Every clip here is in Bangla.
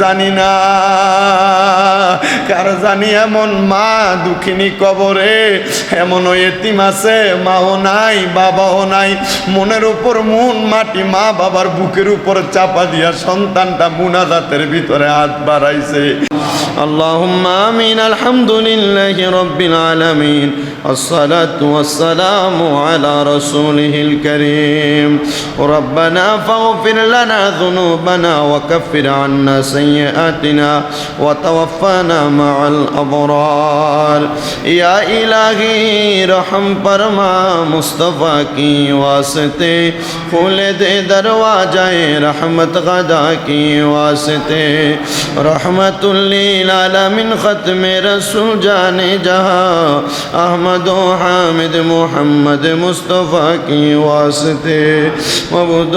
জানি না, কার জানি এমন মা দুঃখিনী কবরে? এমন এতিম আছে, মাও নাই, বাবাও নাই। মনের উপর মন, মাটি, মা বাবার বুকের উপর চাপা দিয়া সন্তানটা মুনাজাতের ভিতরে হাত বাড়াইছে। اللهم آمين. الحمد لله رب العالمين. الصلاة والسلام على رسوله الكريم. ربنا فاغفر لنا ذنوبنا وكفر عنا سيئاتنا وتوفنا مع الأبرار. يا إلهي رحم فرما مصطفى کی واسطے. کھول دے دروازۂ رحمت غدا کی واسطے. رحمت আলামিন খতমে রসুল জানে যাহা, আহমদ ও হামিদ মোহাম্মদ মুস্তফা কি ওয়াসতে মবুদ।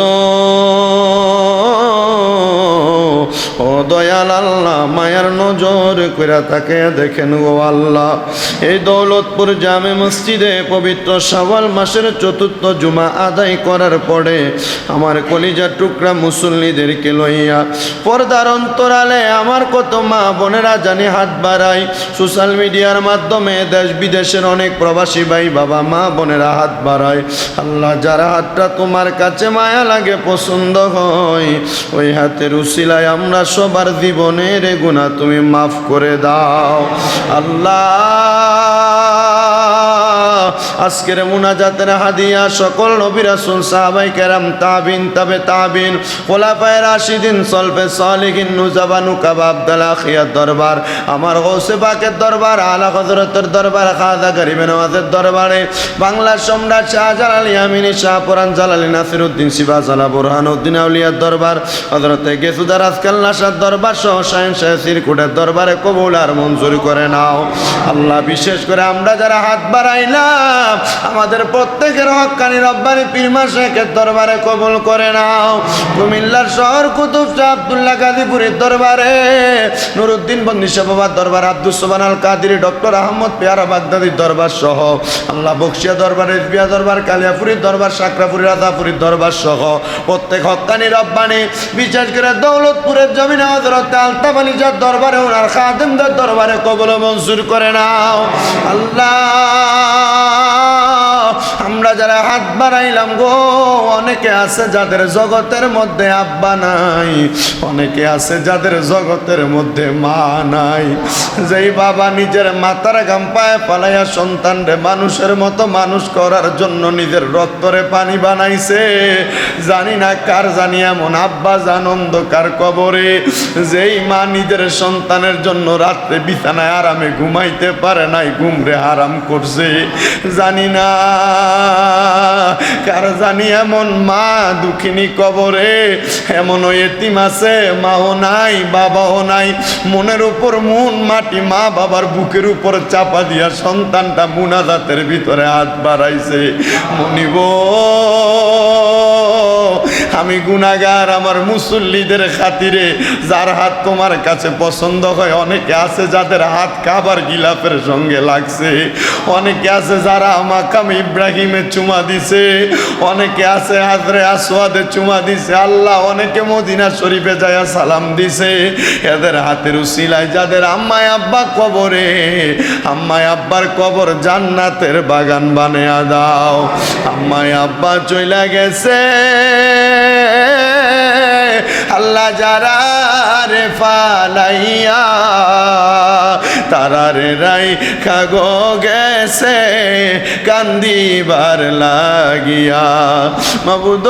ও দয়াল আল্লাহ, মায়ার নজর কইরা তাকে দেখেন গো আল্লাহ। এই দৌলতপুর জামে মসজিদে পবিত্র শাওয়াল মাসের চতুর্থ জুমা আদায় করার পরে আমার কলিজার টুকরা মুসল্লিদেরকে লইয়া, পর্দার অন্তরালে আমার কত মা বোন বোনেরা জানি হাত বাড়াই। সোশ্যাল মিডিয়ার মাধ্যমে দেশ বিদেশের অনেক প্রবাসী ভাই, বাবা, মা, বোনেরা হাত বাড়ায়। আল্লাহ যারা হাতটা তোমার কাছে মায়া লাগে, পছন্দ হয়, ওই হাতের উশিলায় আমরা সবার জীবনের গুণা তুমি মাফ করে দাও। আল্লাহ আজকের মুনাজাতের হাদিয়া সকল নবী রাসূল, সাহাবাই কেরাম, তাবিন, তবে তাবিন, খোলাফায়ে রাশিদিন, সলফে সালিহিন, নুজাবানু কাবাব দালাখিয়ার দরবার, আমার গৌসে পাকের দরবার, আলা হযরতের দরবার, খাজা গরিবে নওয়াজের দরবারে বাংলার সম্রাট শাহজালাল শাহ শাহপুরান জালালী নাসিরউদ্দিন সিবাজালা বুরহানউদ্দিন আউলিয়ার দরবার, হযরতে গেসুদার আজকাল নাসার দরবার সহ শাহিন শাহ সিরকুটের দরবারে কবুল আর মঞ্জুর করে নাও। আল্লাহ বিশেষ করে আমরা যারা হাত বাড়াইলাম আমাদের প্রত্যেকের হকানি রব্বানি পীরমা শেখের দরবারে কবুল করে নাও। কুমিল্লার শহর কুতুব শাহ আব্দুল্লাহ গাজীপুরের দরবারে। নুরুদ্দিন বন্দি বাবার দরবার আব্দুল সোবান আল কাদির, ডক্টর আহমদ পেয়ারা বাগদাদির দরবার সহ। আল্লাহ বক্সিয়া দরবার এসবিয়া দরবার, কালিয়াপুরীর দরবার, সাকরাপুরি রাধাপুরীর দরবার সহ। প্রত্যেক হকানি রব্বানি, বিশেষ করে দৌলতপুরের জমিনে হজরত আলতাফ আলী যার দরবারে, ওনার খাদেমদের দরবারে কবল মঞ্জুর করে নাও। আল্লাহ যারা হাত বাড়াইলাম গো, অনেকে আছে যাদের জগতের মধ্যে আব্বা নাই, অনেকে আছে যাদের জগতের মধ্যে মা নাই। যেই বাবা নিজের মাথার গাম পায়ে পালাইয়া সন্তান রে মানুষের মতো মানুষ করার জন্য নিজের রক্তরে পানি বানাইছে, জানি না কার জানি এমন আব্বা জান কার কবরে। যেই মা নিজের সন্তানের জন্য রাত্রে বিছানায় আরামে ঘুমাইতে পারে নাই ঘুমরে আরাম করছে, জানি না কার জানি এমন মা দুঃখিনী কবরে? এমন এতিম আছে, মাও নাই, বাবাও নাই। মনের উপর মন, মাটি মা বাবার বুকের উপর চাপা দিয়া সন্তানটা মুনাজাতের ভিতরে হাত বাড়াইছে। মনিব আমি গুনাগার আমার মুসল্লিদের খাতিরে যার হাত তোমার কাছে পছন্দ হয়, অনেকে আছে যাদের হাত কাবার গিলাপের সঙ্গে লাগছে, অনেকে আছে যারা মাকাম ইব্রাহিমে চুমা দিছে, অনেকে আছে হাজরে আসওয়াদে চুমা দিছে, আল্লাহ অনেকে মদিনা শরীফে যায় সালাম দিছে, এদের হাতের উসিলায় যাদের আম্মায় আব্বা কবরে, আম্মায় আব্বার কবর জান্নাতের বাগান বানিয়ে দাও, আম্মায় আব্বা চইলা গেছে। আল্লাহ যারা রে ফালাইয়া তারা রে রাই খাগো গেছে কান্দিবার লাগিয়া। মাবুদ,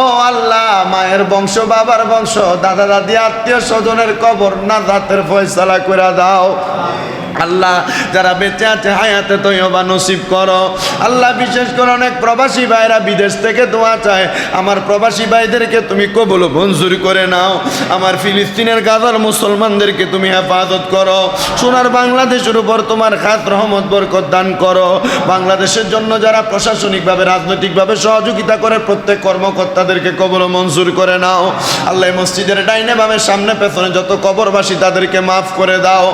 ও আল্লাহ, মায়ের বংশ, বাবার বংশ, দাদা, দাদি, আত্মীয় স্বজনের কবর না দাঁতের ফয়সালা করে দাও। আল্লাহ, যারা বেঁচে আছে, হায়াতে তৈবা নসিব করো। আল্লাহ বিশেষ করে অনেক প্রবাসী ভাইরা বিদেশ থেকে দোয়া চায়। আমার প্রবাসী ভাইদেরকে তুমি কবল মঞ্জুর করে নাও। আমার ফিলিস্তিনের গাজার মুসলমানদেরকে তুমি হেফাজত করো। সোনার বাংলাদেশের উপর তোমার খাত রহমত, বরকত দান করো। বাংলাদেশের জন্য যারা প্রশাসনিকভাবে, রাজনৈতিকভাবে সহযোগিতা করে, প্রত্যেক কর্মকর্তাদেরকে কবল মঞ্জুর করে নাও। আল্লাহ মসজিদের ডাইনে বামের সামনে পেছনে যত কবরবাসী তাদেরকে মাফ করে দাও।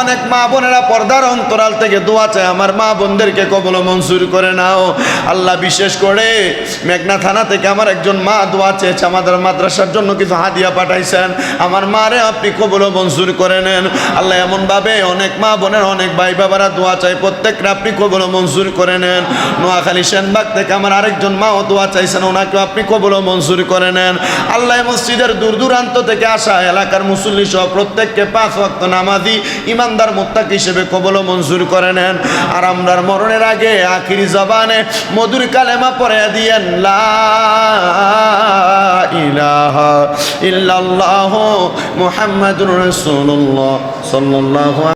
অনেক মা বোন বোনেরা, পর্দার অন্তরাল থেকে দোয়া চায়, আমার মা বোনদেরকে কবল মঞ্জুর করে নাও। আল্লাহ বিশেষ করে মেঘনা থানা থেকে আমার একজন মা দোয়া চেয়েছে, আমাদের মাদ্রাসার জন্য কিছু হাদিয়া পাঠাইছেন। আমার মারে আপনি কবল মঞ্জুর করে নেন। আল্লাহ এমনভাবে অনেক মা বোনের, অনেক ভাই বাবারা দোয়া চাই প্রত্যেকটা আপনি কবল মঞ্জুর করে নেন। নোয়াখালী সেনবাগ থেকে আমার আরেকজন মাও দোয়া চাইছেন, ওনাকেও আপনি কবল মঞ্জুর করে নেন। আল্লাহ মসজিদের দূর দূরান্ত থেকে আসা এলাকার মুসল্লি সহ প্রত্যেককে পাঁচ ওয়াক্ত নামাজি, ইমানদার মোত্তাক হিসেবে কবল মঞ্জুর করে নেন। আর আমরার মরণের আগে আখিরি জবানে মধুর কালেমা পরে দিয়েন ইহ ইহ ইল্লাল্লাহ রসুল্লাহ সাল্লাল্লাহু